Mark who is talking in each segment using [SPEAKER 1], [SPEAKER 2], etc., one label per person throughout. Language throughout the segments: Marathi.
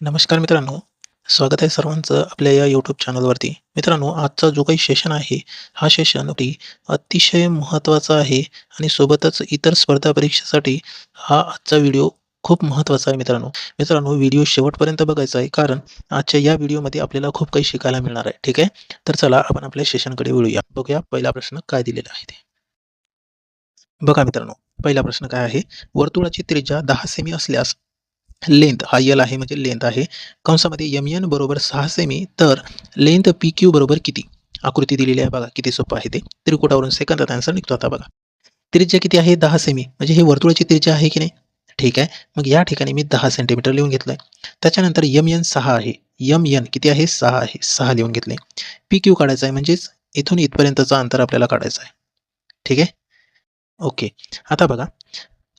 [SPEAKER 1] नमस्कार मित्रांनो स्वागत आहे सर्वांचं आपल्या या यूट्यूब चॅनलवरती मित्रांनो आजचा जो काही सेशन आहे हा सेशन अतिशय महत्त्वाचा आहे आणि सोबतच इतर स्पर्धा परीक्षेसाठी हा आजचा व्हिडिओ खूप महत्त्वाचा आहे मित्रांनो. मित्रांनो व्हिडिओ शेवटपर्यंत बघायचा आहे कारण आजच्या या व्हिडिओमध्ये आपल्याला खूप काही शिकायला मिळणार आहे ठीक आहे? तर चला आपण आपल्या सेशनकडे वळूया. बघूया पहिला प्रश्न काय दिलेला आहे ते. बघा मित्रांनो पहिला प्रश्न काय आहे? वर्तुळाची त्रिज्या दहा सेमी असल्यास लेंथ हा यल आहे म्हणजे लेंथ आहे. कंसामध्ये एम एन बरोबर सहा सेमी तर लेंथ पी क्यू बरोबर किती? आकृती दिलेली आहे बघा किती सोपं आहे ते. त्रिकुटावरून सेकंदात आन्सर निघतो आता बघा. त्रिज्या किती आहे? दहा सेमी म्हणजे हे वर्तुळाची त्रिज्या आहे की नाही? ठीक आहे. मग या ठिकाणी मी दहा सेंटीमीटर लिहून घेतलंय. त्याच्यानंतर एम एन सहा आहे. एम एन किती आहे? सहा आहे. सहा लिहून घेतले पी क्यू काढायचं आहे म्हणजेच इथून इथपर्यंतचं अंतर आपल्याला काढायचं आहे. ठीक आहे? ओके. आता बघा.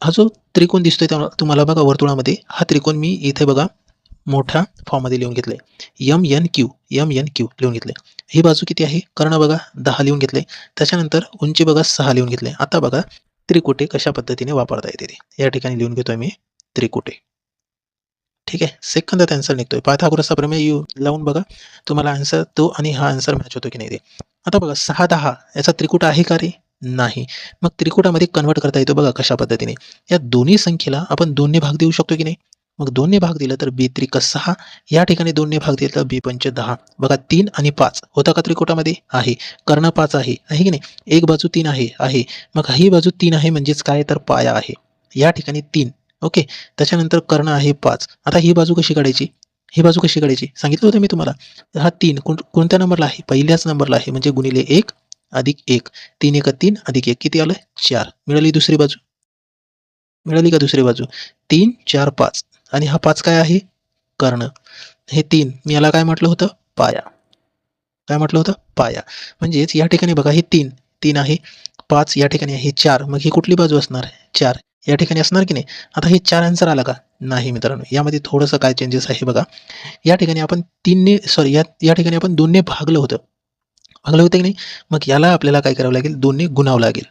[SPEAKER 1] हा जो त्रिकोण दिसतोय त्या- तुम्हाला बघा वर्तुळामध्ये हा त्रिकोण मी इथे बघा मोठ्या फॉर्ममध्ये लिहून घेतलंय. M N Q M N Q लिहून घेतले ही बाजू किती आहे? कर्ण बघा दहा लिहून घेतले त्याच्यानंतर उंची बघा सहा लिहून घेतले आता बघा त्रिकुटे कशा पद्धतीने वापरता येते ते. या ठिकाणी लिहून घेतोय मी त्रिकुटे. ठीक आहे? सेकंद आन्सर निघतोय. पायथागोरसचा प्रमेय यू लावून बघा. तुम्हाला आन्सर तो आणि हा आन्सर मॅच होतो की नाही ते. आता बघा सहा दहा याचा त्रिकुट आहे का रे? नाही. मग त्रिकुटामध्ये कन्वर्ट करता येतो बघा कशा पद्धतीने. या दोन्ही संख्येला आपण दोन्ही भाग देऊ शकतो की नाही? मग दोन्ही भाग दिलं तर बी त्रिक सहा. या ठिकाणी दोनने भाग दिला तर बी पंच दहा. बघा तीन आणि पाच. होता का त्रिकोटामध्ये आहे. कर्ण पाच आहे. आहे की नाही? एक बाजू तीन आहे. आहे. मग ही बाजू तीन आहे म्हणजेच काय? तर पाया आहे. या ठिकाणी तीन. ओके? त्याच्यानंतर कर्ण आहे पाच. आता ही बाजू कशी काढायची? ही बाजू कशी काढायची? सांगितलं होतं मी तुम्हाला. हा तीन. कोण कोणत्या नंबरला आहे? पहिल्याच नंबरला आहे. म्हणजे गुणिले एक अधिक एक. तीन एक तीन अधिक एक. किती आलं चार. मिळाली दुसरी बाजू. मिळाली का दुसरी बाजू? तीन चार पाच. आणि हा पाच काय आहे? कर्ण. हे तीन. मी याला काय म्हटलं होतं? पाया. काय म्हटलं होतं? पाया. म्हणजेच या ठिकाणी बघा हे तीन. तीन आहे. पाच या ठिकाणी आहे. चार. मग ही कुठली बाजू असणार? चार. या ठिकाणी असणार की नाही? आता हे चार आन्सर आला का? नाही मित्रांनो. यामध्ये थोडंसं काय चेंजेस आहे बघा. या ठिकाणी आपण तीनने सॉरी या या ठिकाणी आपण दोनने भागलं होतं. भागलं होतं की नाही? मग याला आपल्याला काय करावं लागेल? दोन्ही गुणावं लागेल.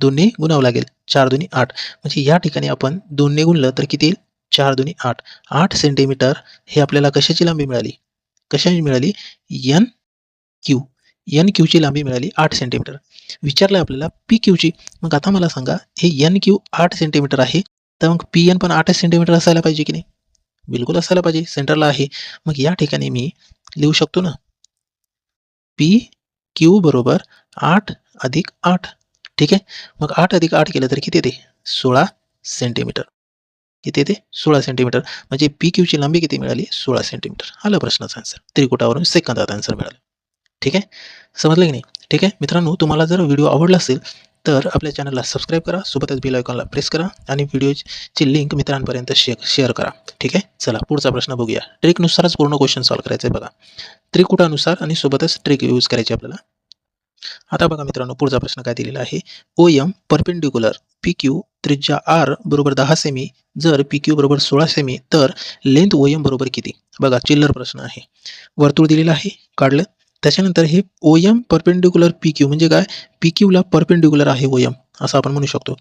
[SPEAKER 1] दोन्ही गुणावं लागेल. चार दोन्ही आठ. म्हणजे या ठिकाणी आपण दोन्ही गुणलं तर किती येईल? चार दोन्ही आठ. आठ सेंटीमीटर हे आपल्याला कशाची लांबी मिळाली? कशाची मिळाली? एन क्यू एन क्यूची लांबी मिळाली आठ सेंटीमीटर विचारलं आपल्याला पी क्यूची मग आता मला सांगा हे एन क्यू आठ सेंटीमीटर आहे तर मग पी एन पण आठच सेंटीमीटर असायला पाहिजे की नाही? बिलकुल असायला पाहिजे. सेंटरला आहे. मग या ठिकाणी मी लिहू शकतो ना? पी क्यू बरोबर आठ अधिक आठ. ठीक आहे? मग आठ अधिक आठ केलं तर किती येते? सोळा सेंटीमीटर किती येते? सोळा सेंटीमीटर म्हणजे पी क्यूची लांबी किती मिळाली? सोळा सेंटीमीटर आलं प्रश्नाचा आन्सर त्रिकुटावरून सेकंदात आन्सर मिळालं. ठीक आहे? समजलं की नाही? ठीक आहे? मित्रांनो तुम्हाला जर व्हिडिओ आवडला असेल तर आपल्या चॅनलला सबस्क्राईब करा सोबतच बिल आयकॉनला प्रेस करा आणि व्हिडिओची लिंक मित्रांपर्यंत शेअर शेअर करा. ठीक आहे? चला पुढचा प्रश्न बघूया. ट्रिकनुसारच पूर्ण क्वेश्चन सॉल्व्ह करायचं आहे बघा. त्रिकुटानुसार आणि सोबतच ट्रिक यूज करायची आपल्याला. आता बघा मित्रांनो पुढचा प्रश्न काय दिलेला आहे? O M perpendicular P Q त्रिज्या आर बरोबर दहा सेमी जर पी क्यू बरोबर सोळा सेमी तर लेंथ ओ एम बरोबर किती? बघा चिल्लर प्रश्न आहे. वर्तुळ दिलेलं आहे काढलं. त्याच्यानंतर हे O M perpendicular P Q म्हणजे काय? पी क्यूला परपेंडिक्युलर आहे ओ एम असं आपण म्हणू शकतो.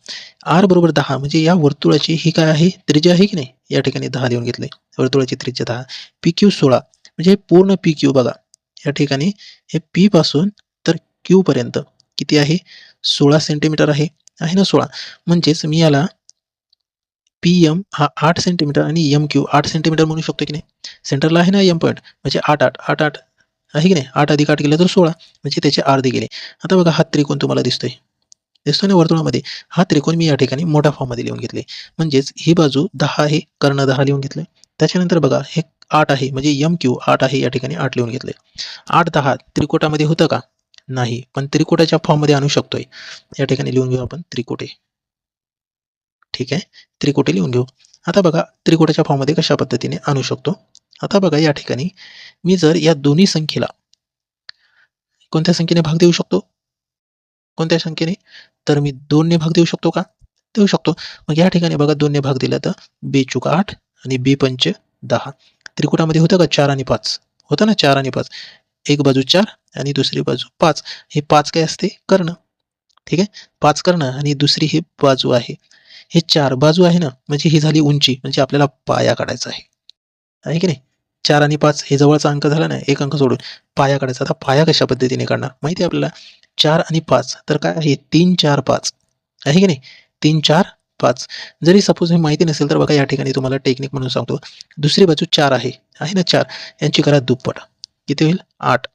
[SPEAKER 1] आर बरोबर दहा म्हणजे या वर्तुळाची ही काय आहे? त्रिज्या आहे की नाही? या ठिकाणी दहा देऊन घेतले वर्तुळाची त्रिज्या दहा. पी क्यू सोळा म्हणजे पूर्ण पी क्यू बघा. या ठिकाणी हे पी पासून तर क्यू पर्यंत किती आहे? सोळा सेंटीमीटर आहे. आहे ना सोळा? म्हणजेच मी याला पी एम हा आठ सेंटीमीटर आणि एम क्यू आठ सेंटीमीटर म्हणू शकतो की नाही? सेंटरला आहे ना एम पॉईंट म्हणजे आठ आठ आठ आठ आहे की नाही? आठ अधिक आठ गेलं तर सोळा. म्हणजे त्याचे अर्धे गेले. आता बघा हा त्रिकोण तुम्हाला दिसतोय. दिसतोय ना वर्तुळामध्ये? हा त्रिकोण मी या ठिकाणी मोठ्या फॉर्ममध्ये लिहून घेतले. म्हणजेच ही बाजू दहा आहे कर्ण दहा लिहून घेतलं त्याच्यानंतर बघा हे आठ आहे म्हणजे यम क्यू आठ आहे या ठिकाणी आठ लिहून घेतले आठ दहा त्रिकोटामध्ये होतं का? नाही पण त्रिकोटाच्या फॉर्ममध्ये आणू शकतोय. या ठिकाणी लिहून घेऊ आपण त्रिकोटे. ठीक आहे? त्रिकोटे लिहून घेऊ. आता बघा त्रिकोटाच्या फॉर्ममध्ये कशा पद्धतीने आणू शकतो? आता बघा या ठिकाणी मी जर या दोन्ही संख्येला कोणत्या संख्येने भाग देऊ शकतो? कोणत्या संख्येने? तर मी दोनने भाग देऊ शकतो का? देऊ शकतो. मग या ठिकाणी बघा दोनने भाग दिला तर बे चुका आठ आणि बे पंच दहा. त्रिकुटामध्ये होतं का चार आणि पाच? होतं ना चार आणि पाच. एक बाजू चार आणि दुसरी बाजू पाच. हे पाच काय असते? कर्ण. ठीक आहे? पाच कर्ण आणि दुसरी ही बाजू आहे. हे चार बाजू आहे ना? म्हणजे ही झाली उंची. म्हणजे आपल्याला पाया काढायचा आहे. आहे की नाही? चार आणि पाच हे जवळचा अंक झाला ना एक अंक सोडून पाया काढायचा. आता पाया कशा पद्धतीने काढणार? माहिती आहे आपल्याला? चार आणि पाच. तर काय आहे? तीन चार पाच. आहे की नाही? तीन चार पाच. जरी सपोज हे माहिती नसेल तर बघा या ठिकाणी तुम्हाला टेक्निक म्हणून सांगतो. दुसरी बाजू चार आहे. आहे ना चार? यांची करा दुप्पट. किती होईल? आठ.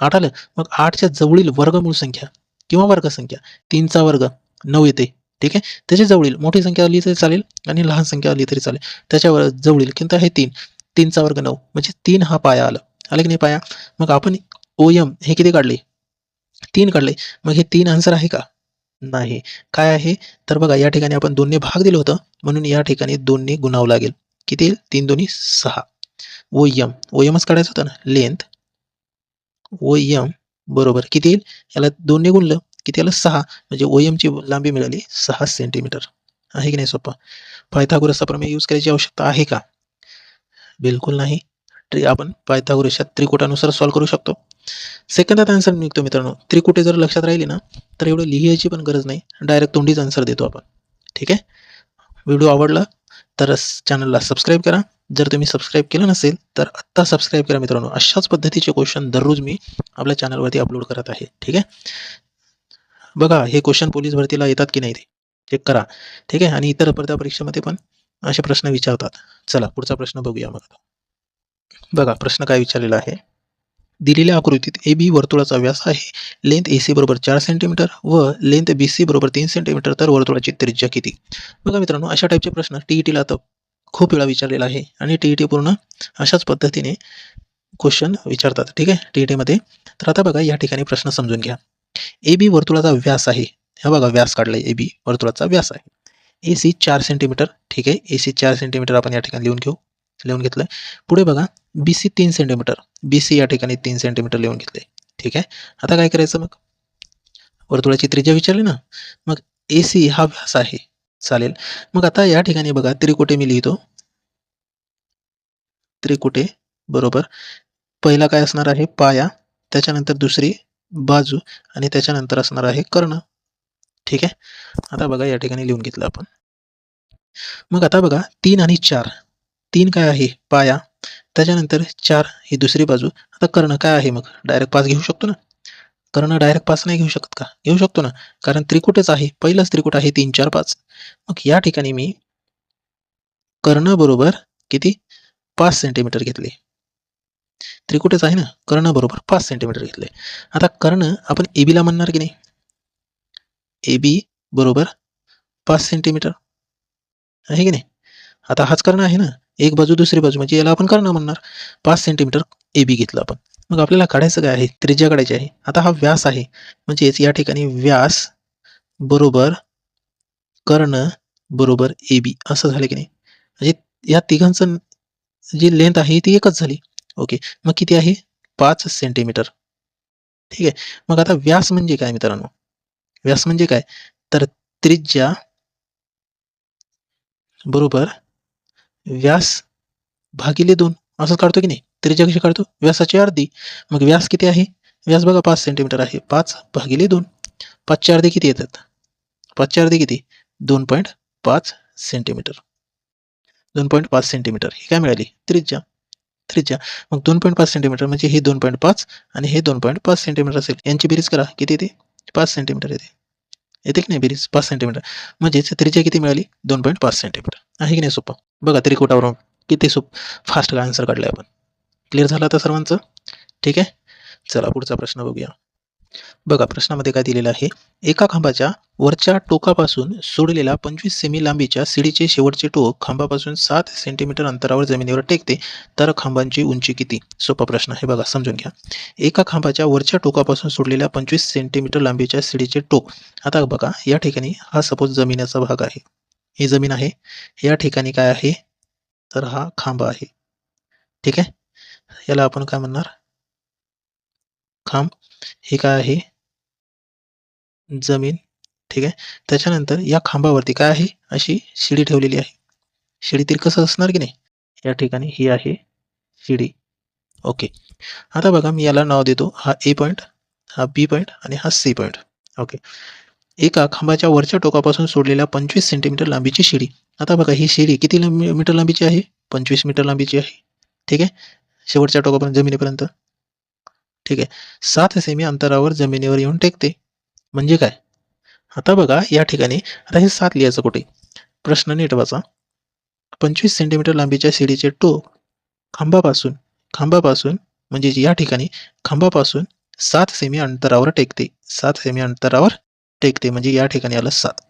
[SPEAKER 1] आठ आलं? मग आठच्या जवळील वर्गमूळ संख्या किंवा वर्गसंख्या? तीनचा वर्ग. नऊ येते. ठीक आहे? त्याच्या जवळील मोठी संख्या आली तरी चालेल आणि लहान संख्या आली तरी चालेल. त्याच्यावर जवळील किंवा हे तीन. तीनचा वर्ग नऊ. म्हणजे तीन हा पाया आला. आला की नाही पाया? मग आपण ओ एम हे किती काढले? तीन काढले. मग हे तीन आन्सर आहे का? नाही. काय आहे? तर बघा या ठिकाणी आपण दोन्ही भाग दिलं होतं. म्हणून या ठिकाणी दोन्ही गुणावं लागेल. किती येईल? तीन दोन्ही सहा. ओ ओयमच ओ काढायचं होतं ना? लेंथ ओ बरोबर. किती येईल? याला दोन्ही गुणलं. किती याला सहा. म्हणजे ओ एमची लांबी मिळाली सहा सेंटीमीटर आहे की नाही सोपं पायथागोरसचा प्रमेय यूज करायची आवश्यकता आहे का? बिलकुल नाही. ट्री आपण पायथागोरसच्या त्रिकुटानुसार सॉल्व करू शकतो. सेकंदात आन्सर निघतो मित्रांनो. त्रिकुटे जर लक्षात राहिली ना तर एवढं लिहायची पण गरज नाही. डायरेक्ट तोंडीच आन्सर देतो आपण. ठीक आहे? व्हिडिओ आवडला तर चॅनलला सबस्क्राईब करा. जर तुम्ही सबस्क्राईब केलं नसेल तर आत्ता सबस्क्राईब करा मित्रांनो. अशाच पद्धतीचे क्वेश्चन दररोज मी आपल्या चॅनलवरती अपलोड करत आहे. ठीक आहे? बघा हे क्वेश्चन पोलीस भरतीला येतात की नाही ते. चेक करा. ठीक आहे? आणि इतर स्पर्धा परीक्षेमध्ये पण असे प्रश्न विचारतात. चला पुढचा प्रश्न बघूया मग बघा प्रश्न काय विचारलेला आहे? दिलेल्या आकृतीत ए बी वर्तुळाचा व्यास आहे. लेंथ ए सी बरोबर चार सेंटीमीटर व लेंथ बी सी बरोबर तीन सेंटीमीटर तर वर्तुळाची त्रिज्या किती? बघा मित्रांनो अशा टाईपचे प्रश्न टी ई टीला आता खूप वेळा विचारलेला आहे. आणि टी ई टी पूर्ण अशाच पद्धतीने क्वेश्चन विचारतात. ठीक आहे? टी ई टीमध्ये तर आता बघा या ठिकाणी प्रश्न समजून घ्या. ए बी वर्तुळाचा व्यास आहे. हा बघा व्यास काढलाय. ए बी वर्तुळाचा व्यास आहे. ए सी चार सेंटीमीटर ठीक आहे? ए सी चार सेंटीमीटर आपण या ठिकाणी लिहून घेऊ. लिहून घेतलं पुढे बघा बी सी तीन सेंटीमीटर बी सी या ठिकाणी तीन सेंटीमीटर लिहून घेतले ठीक आहे? आता काय करायचं मग? वर्तुळाची त्रिज्या विचारली ना? मग ए सी हा व्यास आहे. चालेल. मग आता या ठिकाणी बघा त्रिकुटे मी लिहितो. त्रिकुटे बरोबर. पहिला काय असणार आहे? पाया त्याच्यानंतर दुसरी बाजू आणि त्याच्यानंतर असणार आहे कर्ण. ठीक आहे? आता बघा या ठिकाणी लिहून घेतलं आपण. मग आता बघा तीन आणि चार. तीन काय आहे? पाया. त्याच्यानंतर चार ही दुसरी बाजू. आता कर्ण काय आहे मग? डायरेक्ट पास घेऊ शकतो ना? कर्ण डायरेक्ट पास नाही घेऊ शकत का? घेऊ शकतो ना? कारण त्रिकुटच आहे. पहिलंच त्रिकुट आहे तीन चार पाच. मग या ठिकाणी मी कर्ण बरोबर किती? पाच सेंटीमीटर घेतले. त्रिकुटच आहे ना? कर्ण बरोबर पाच सेंटीमीटर घेतले. आता कर्ण आपण ए बीला म्हणणार की नाही? ए बी बरोबर पाच सेंटीमीटर आहे की नाही? आता हाच कर्ण आहे ना. एक बाजू दुसरी बाजू म्हणजे याला आपण कर्ण म्हणणार. पाच सेंटीमीटर ए बी घेतलं आपण. मग आपल्याला काढायचं काय आहे? त्रिज्या काढायची आहे. आता हा व्यास आहे. म्हणजेच या ठिकाणी व्यास बरोबर कर्ण बरोबर ए बी. असं झालं की नाही? म्हणजे या तिघांचं जी लेंथ आहे ती एकच झाली. ओके. मग किती आहे? पाच सेंटीमीटर ठीक आहे. मग आता व्यास म्हणजे काय मित्रांनो? व्यास म्हणजे काय? तर त्रिज्या बरोबर व्यास भागिले दोन. असंच काढतो की नाही? त्रिज्या कशी काढतो? व्यासाची अर्धी. मग व्यास किती आहे? व्यास बघा पाच सेंटीमीटर आहे. पाच भागिले दोन. पाचच्या अर्धे किती येतात? पाचच्या अर्धे किती? दोन पॉईंट पाच सेंटीमीटर दोन पॉईंट पाच सेंटीमीटर ही काय मिळाली? त्रिज्या. त्रिज्या. मग दोन पॉईंट पाच सेंटीमीटर म्हणजे हे दोन पॉईंट पाच आणि हे दोन पॉईंट पाच सेंटीमीटर असेल. यांची बेरीज करा. किती येते? पाच सेंटीमीटर येते. येते की नाही बेरीज? पाच सेंटीमीटर म्हणजेच त्रिज्या किती मिळाली? दोन पॉईंट पाच सेंटीमीटर आहे की नाही सोपं? बघा त्रिकुटावरून किती सोप फास्ट आन्सर काढलाय आपण. क्लिअर झालं आता सर्वांचं? ठीक आहे? चला पुढचा प्रश्न बघूया. बघा प्रश्नामध्ये काय दिलेलं आहे? एका खांबाच्या वरच्या टोकापासून सोडलेल्या पंचवीस सेमी लांबीच्या सिडीचे शेवटचे टोक खांबापासून सात सेंटीमीटर अंतरावर जमिनीवर टेकते. तर खांबांची उंची किती? सोपा प्रश्न आहे बघा समजून घ्या. एका खांबाच्या वरच्या टोकापासून सोडलेल्या पंचवीस सेंटीमीटर लांबीच्या सिडीचे टोक. आता बघा या ठिकाणी हा सपोज जमिनीचा भाग आहे. ही जमीन आहे. या ठिकाणी काय आहे? तर हा खांब आहे. ठीक आहे? याला आपण काय म्हणणार? खांब हे काय आहे? जमीन ठीक आहे? त्याच्यानंतर या खांबावरती काय आहे? अशी शिडी ठेवलेली आहे. शिडी तरी कसं असणार की नाही? या ठिकाणी ही आहे शिडी. ओके. आता बघा मी याला नाव देतो. हा ए पॉईंट हा बी पॉईंट आणि हा सी पॉईंट ओके. एका खांबाच्या वरच्या टोकापासून सोडलेल्या पंचवीस सेंटीमीटर लांबीची शिडी. आता बघा ही शिडी किती मीटर लांबीची आहे? पंचवीस मीटर लांबीची आहे. ठीक आहे? शेवटच्या टोकापर्यंत जमिनीपर्यंत. ठीक आहे. सात सेमी अंतरावर जमिनीवर येऊन टेकते. म्हणजे काय? आता बघा या ठिकाणी आता हे सात लिहायचं कुठे? प्रश्न नीट वाचा. पंचवीस सेंटीमीटर लांबीच्या शिडीचे टोक खांबापासून खांबापासून म्हणजे या ठिकाणी खांबापासून सात सेमी अंतरावर टेकते. सात सेमी अंतरावर टेकते म्हणजे या ठिकाणी आलं सात.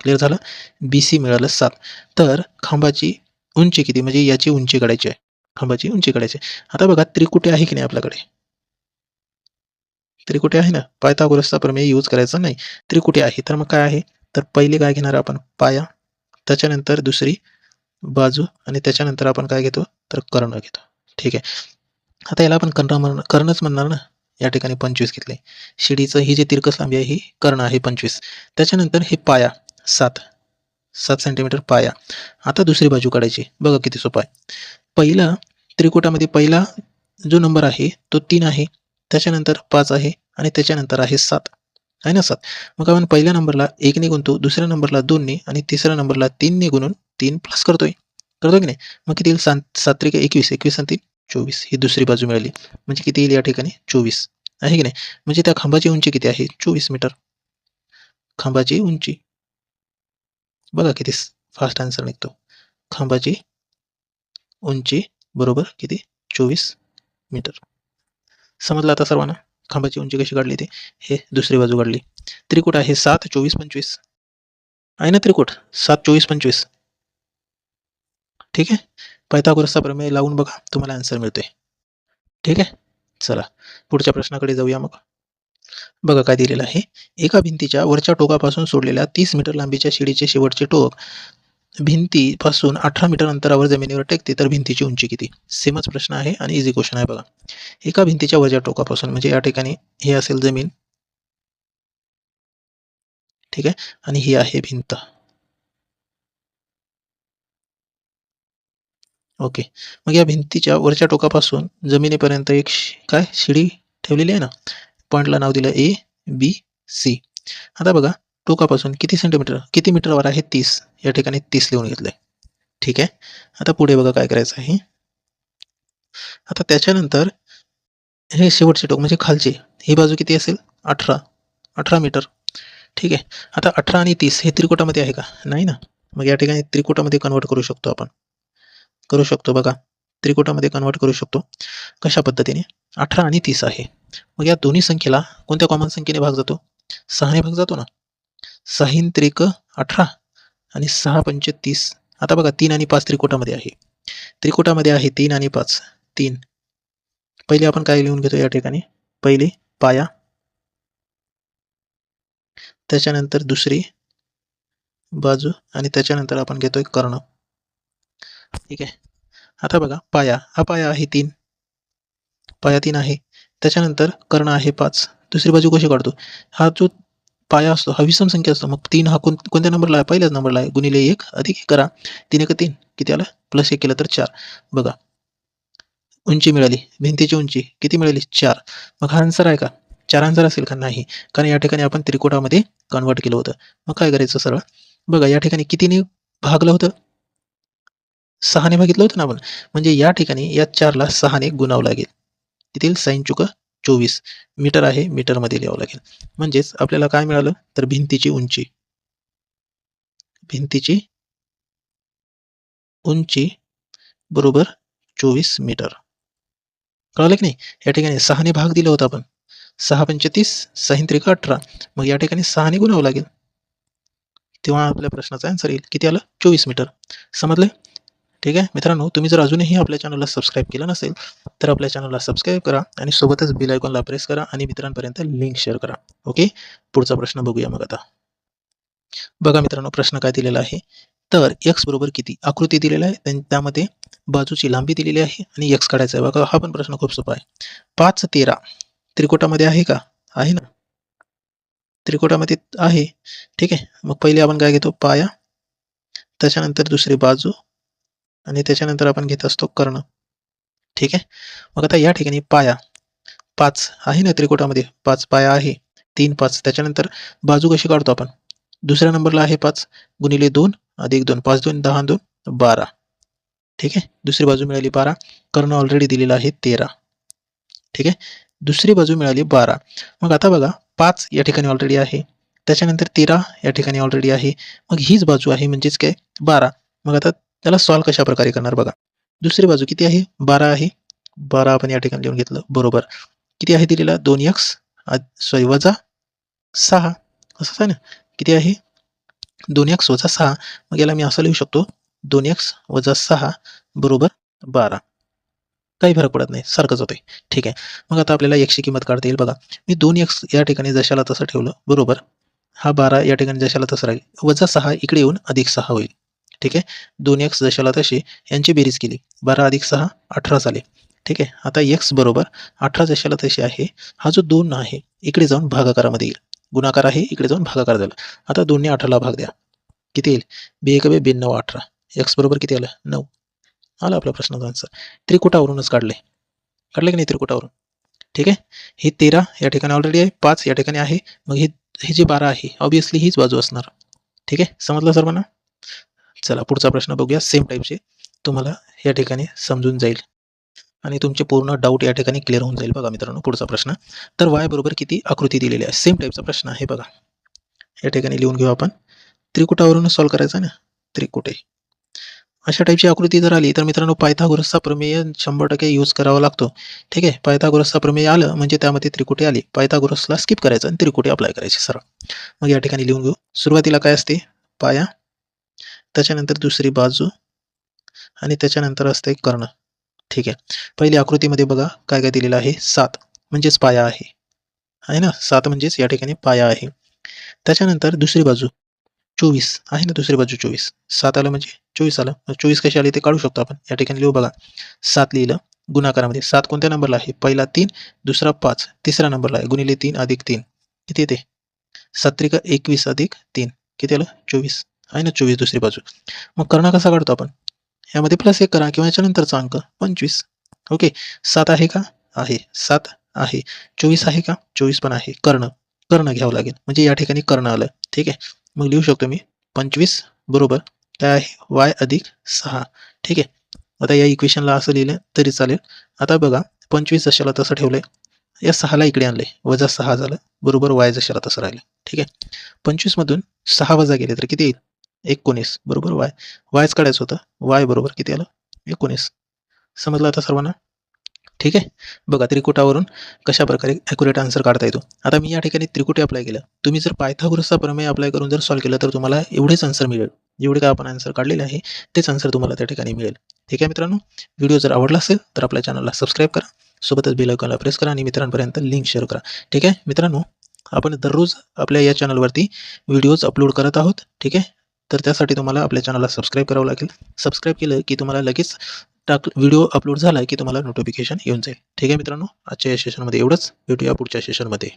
[SPEAKER 1] क्लिअर झालं? बी सी मिळालं सात. तर खांबाची उंची किती? म्हणजे याची उंची काढायची आहे. खांबाची उंची काढायची आहे. आता बघा त्रिकुटी आहे की नाही आपल्याकडे? त्रिकुटी आहे ना? पायथागोरसचा प्रमेय यूज करायचा नाही. त्रिकुटी आहे. तर मग काय आहे? तर पहिले काय घेणार आपण? पाया. त्याच्यानंतर दुसरी बाजू आणि त्याच्यानंतर आपण काय घेतो? तर कर्ण घेतो. ठीक आहे. आता याला आपण कर्ण म्हण कर्णच म्हणणार ना? या ठिकाणी पंचवीस घेतले. शिडीचं ही जी तिरकस लांबी आहे ही कर्ण आहे पंचवीस. त्याच्यानंतर हे पाया. सात. सात सेंटीमीटर पाया. आता दुसरी बाजू काढायची. बघा किती सोपं आहे. पहिला त्रिकुटामध्ये पहिला जो नंबर आहे तो तीन आहे. त्याच्यानंतर पाच आहे आणि त्याच्यानंतर आहे सात. आहे ना सात? मग आपण पहिल्या नंबरला एकने गुणतो दुसऱ्या नंबरला दोनने आणि तिसऱ्या नंबरला तीनने गुणून तीन प्लस करतोय. करतो की नाही? मग किती येईल? सात सातत्रिके एकवीस एकवीस आणि तीन चोवीस. ही दुसरी बाजू मिळाली. म्हणजे किती येईल या ठिकाणी? चोवीस. आहे की नाही? म्हणजे त्या खांबाची उंची किती आहे? चोवीस मीटर. खांबाची उंची. बघा किती फास्ट आन्सर निघतो. खांबाची उंची बरोबर किती? चोवीस मीटर. समजलं आता सर्वांना? खांबाची उंची कशी काढली ते? हे दुसरी बाजू काढली. त्रिकूट आहे सात चोवीस पंचवीस. आहे ना त्रिकूट? सात चोवीस पंचवीस. ठीक आहे? पायथागोरसचा प्रमेय लावून बघा तुम्हाला आन्सर मिळतोय. ठीक आहे? चला पुढच्या प्रश्नाकडे जाऊया मग. बघा काय दिलेलं आहे. एका भिंतीच्या वरच्या टोकापासून सोडलेल्या तीस मीटर लांबीच्या शिडीचे शेवटचे टोक भिंतीपासून अठरा मीटर अंतरावर जमिनीवर टेकते तर भिंतीची उंची किती? सेमच प्रश्न आहे आणि इझी क्वेश्चन आहे बघा. एका भिंतीच्या वरच्या टोकापासून म्हणजे या ठिकाणी हे असेल जमीन. ठीक आहे? आणि ही आहे भिंत. ओके मग या भिंतीच्या वरच्या टोकापासून जमिनीपर्यंत एक काय? शिडी ठेवलेली आहे ना? पॉईंटला नाव दिलं ए बी सी आता बघा. टोकापासून किती सेंटीमीटर किती मीटरवर आहे तीस? या ठिकाणी तीस लिहून घेतलंय. ठीक आहे? आता पुढे बघा काय करायचं आहे. आता त्याच्यानंतर हे शेवटचे टोक म्हणजे खालचे ही बाजू किती असेल? अठरा. अठरा मीटर. ठीक आहे? आता अठरा आणि तीस हे त्रिकोटामध्ये आहे का? नाही ना? मग या ठिकाणी त्रिकोटामध्ये कन्वर्ट करू शकतो आपण. करू शकतो बघा. त्रिकोटामध्ये कन्वर्ट करू शकतो. कशा पद्धतीने? अठरा आणि तीस आहे. मग या दोन्ही संख्येला कोणत्या कॉमन संख्येने भाग जातो? सहाने भाग जातो ना? सहीन त्रिक अठरा आणि सहा पंच तीस. आता बघा तीन आणि पाच त्रिकोटामध्ये आहे. त्रिकोटामध्ये आहे तीन आणि पाच. तीन. पहिले आपण काय लिहून घेतो या ठिकाणी? पहिली पाया त्याच्यानंतर दुसरी बाजू आणि त्याच्यानंतर आपण घेतोय कर्ण. ठीक आहे? आता बघा पाया. हा पाया आहे तीन. पाया तीन आहे. त्याच्यानंतर कर्ण आहे पाच. दुसरी बाजू कशी काढतो? हा जो पाया असतो हा विषम संख्या असतो मग तीन हा कोण कोणत्या नंबरला आहे? पहिल्याच नंबरला आहे. गुणिले एक अधिक एक करा. तीन एक तीन. किती आला? प्लस एक केलं तर चार. बघा. उंची मिळाली. भिंतीची उंची किती मिळाली? चार. मग हा आन्सर आहे का? चार आन्सर असेल का? नाही. कारण या ठिकाणी आपण त्रिकोटामध्ये कन्वर्ट केलं होतं. मग काय करायचं सरळ? बघा या ठिकाणी कितीने भागलं होतं? सहाने भागितलं होतं ना आपण? म्हणजे या ठिकाणी या चारला सहाने गुणावं लागेल. तेथील साईन चुका चोवीस मीटर आहे मीटरमध्ये लिहावं लागेल. म्हणजेच आपल्याला काय मिळालं? तर भिंतीची उंची. भिंतीची उंची बरोबर चोवीस मीटर. कळलं की नाही? या ठिकाणी सहाने भाग दिला होता आपण. सहा पंचतीस सहा अठरा. मग या ठिकाणी सहाने गुणावं लागेल. तेव्हा आपल्या प्रश्नाचा आन्सर येईल. किती आलं? चोवीस मीटर. समजलं ठीक आहे? मित्रांनो तुम्ही जर अजूनही आपल्या चॅनलला सबस्क्राईब केलं नसेल तर आपल्या चॅनलला सबस्क्राईब करा आणि सोबतच बिल आयकॉनला प्रेस करा आणि मित्रांपर्यंत लिंक शेअर करा. ओके पुढचा प्रश्न बघूया मग आता. बघा मित्रांनो प्रश्न काय दिलेला आहे? तर एक्स बरोबर किती? आकृती दिलेला आहे त्यां- त्यामध्ये बाजूची लांबी दिलेली आहे आणि एक्स काढायचा आहे. बघा हा पण प्रश्न खूप सोपा आहे. पाच तेरा. त्रिकोटामध्ये आहे का? आहे ना? त्रिकोटामध्ये आहे. ठीक आहे? मग पहिले आपण काय घेतो? पाया. त्याच्यानंतर दुसरी बाजू. आणि त्याच्यानंतर आपण घेत असतो कर्ण. ठीक आहे? मग आता या ठिकाणी पाया. पाच आहे ना त्रिकोटामध्ये? पाच पाया आहे. तीन पाच. त्याच्यानंतर बाजू कशी काढतो आपण? दुसऱ्या नंबरला आहे पाच. गुणिले दोन. अधिक दोन. पाच दोन दहा दोन बारा. ठीक आहे? दुसरी बाजू मिळाली बारा. कर्ण ऑलरेडी दिलेला आहे तेरा. ठीक आहे? दुसरी बाजू मिळाली बारा. मग आता बघा पाच या ठिकाणी ऑलरेडी आहे. त्याच्यानंतर तेरा या ठिकाणी ऑलरेडी आहे. मग हीच बाजू आहे म्हणजेच काय? बारा. मग आता त्याला सॉल्व कशा प्रकारे करणार बघा. दुसरी बाजू किती आहे? बारा आहे. बारा आपण या ठिकाणी लिहून घेतलं. बरोबर. किती आहे दिलेला? दोन एक्स सॉरी वजा सहा. असंच आहे ना? किती आहे? दोन एक्स वजा सहा. मग याला मी असं लिहू शकतो. दोन एक्स वजा सहा बरोबर बारा. काही फरक पडत नाही. सारखंच होते ठीक आहे. मग आता आपल्याला एकशे किंमत काढता येईल बघा. मी दोन एक्स या ठिकाणी जशाला तसं ठेवलं. बरोबर. हा बारा या ठिकाणी जशाला तसं राहील. वजा सहा इकडे येऊन अधिक सहा होईल. ठीक आहे? दोन एक्स जशाला तशी यांची बेरीज केली. बारा अधिक सहा अठरा झाले. ठीक आहे? आता एक्स बरोबर अठरा जशाला तशी आहे. हा जो दोन आहे इकडे जाऊन भागाकारामध्ये येईल. गुणाकार आहे इकडे जाऊन भागाकार झाला. आता दोन्ही अठराला भाग द्या. किती येईल? बे एक बे नऊ अठरा. एक्स बरोबर किती आलं? नऊ. आला आपला प्रश्नाचा आन्सर त्रिकुटावरूनच काढले. काढले की नाही त्रिकुटावरून? ठीक आहे? हे तेरा या ठिकाणी ऑलरेडी आहे. पाच या ठिकाणी आहे. मग हे हे जे बारा आहे ऑब्विसली हीच बाजू असणार. ठीक आहे? समजलं सर्वांना? चला पुढचा प्रश्न बघूया. सेम टाईपचे तुम्हाला या ठिकाणी समजून जाईल. आणि तुमचे पूर्ण डाऊट या ठिकाणी क्लिअर होऊन जाईल बघा मित्रांनो पुढचा प्रश्न. तर वाय बरोबर किती आकृती दिलेली आहे? सेम टाईपचा प्रश्न आहे बघा. या ठिकाणी लिहून घेऊ आपण. त्रिकुटावरून सॉल्व्ह करायचा ना? त्रिकुटे. अशा टाईपची आकृती जर आली तर मित्रांनो पायथागोरसचा प्रमेय शंभर टक्के यूज करावा लागतो. ठीक आहे? पायथागोरसचा प्रमेय आलं म्हणजे त्यामध्ये त्रिकुटे आली. पायथागोरसला स्किप करायचं आणि त्रिकुटे अप्लाय करायचे. सरळ. मग या ठिकाणी लिहून घेऊ. सुरुवातीला काय असते? पाया. त्याच्यानंतर दुसरी बाजू आणि त्याच्यानंतर असते कर्ण. ठीक आहे. पहिली आकृतीमध्ये बघा काय काय दिलेलं आहे. सात म्हणजेच पाया आहे. आहे ना? सात म्हणजेच या ठिकाणी पाया आहे. त्याच्यानंतर दुसरी बाजू चोवीस. आहे ना दुसरी बाजू चोवीस? सात आलं म्हणजे चोवीस आलं. चोवीस कशी आली ते काढू शकतो आपण. या ठिकाणी लिहू बघा. सात लिहिलं गुणाकारामध्ये. सात कोणत्या नंबरला आहे? पहिला तीन दुसरा पाच. तिसरा नंबरला आहे. गुणिले तीन अधिक तीन. किती येते? सत्रिक एकवीस अधिक तीन. किती आलं? चोवीस. आहे ना चोवीस दुसरी बाजू. मग कर्ण कसा काढतो आपण? यामध्ये प्लस एक करा किंवा याच्यानंतरचा अंक पंचवीस. ओके सात आहे का? आहे. सात आहे. चोवीस आहे का? चोवीस पण आहे. कर्ण. कर्ण घ्यावं लागेल. म्हणजे या ठिकाणी कर्ण आलं. ठीक आहे? मग लिहू शकतो मी. पंचवीस बरोबर. काय आहे. वाय अधिक सहा. ठीक आहे? आता या इक्वेशनला असं लिहिलं तरी चालेल. आता बघा. पंचवीस जशाला तसं ठेवलंय. या सहाला इकडे आणलंय. वजा सहा झालं. बरोबर वाय जशाला तसं राहिलं. ठीक आहे? पंचवीसमधून सहा वजा गेले तर किती येईल? एकोणीस बरोबर? वाय. वायच काढायचं होतं. वाय बरोबर किती आलं? एकोणीस. समजलं आता सर्वांना? ठीक आहे. बघा त्रिकुटावरून कशा प्रकारे ॲक्युरेट आन्सर काढता येतो. आता मी या ठिकाणी त्रिकुटी अप्लाय केलं. तुम्ही जर पायथागोरसचा प्रमेय अप्लाय करून जर सॉल्व्ह केलं तर तुम्हाला एवढेच आन्सर मिळेल. जेवढे काय आपण आन्सर काढलेले आहे तेच आन्सर तुम्हाला त्या ठिकाणी मिळेल. ठीक आहे मित्रांनो? व्हिडिओ जर आवडला असेल तर आपल्या चॅनलला सबस्क्राईब करा. सोबतच बेल आयकॉनला प्रेस करा आणि मित्रांपर्यंत लिंक शेअर करा. ठीक आहे मित्रांनो? आपण दररोज आपल्या या चॅनलवरती व्हिडिओज अपलोड करत आहोत. ठीक आहे? तर त्यासाठी तुम्हाला आपल्या चॅनलला सबस्क्राईब करावं लागेल. सबस्क्राईब केलं की तुम्हाला लगेच टाक व्हिडिओ अपलोड झाला की तुम्हाला नोटिफिकेशन येऊन जाईल. ठीक आहे मित्रांनो? आजच्या या सेशनमध्ये एवढंच. भेटूया पुढच्या सेशनमध्ये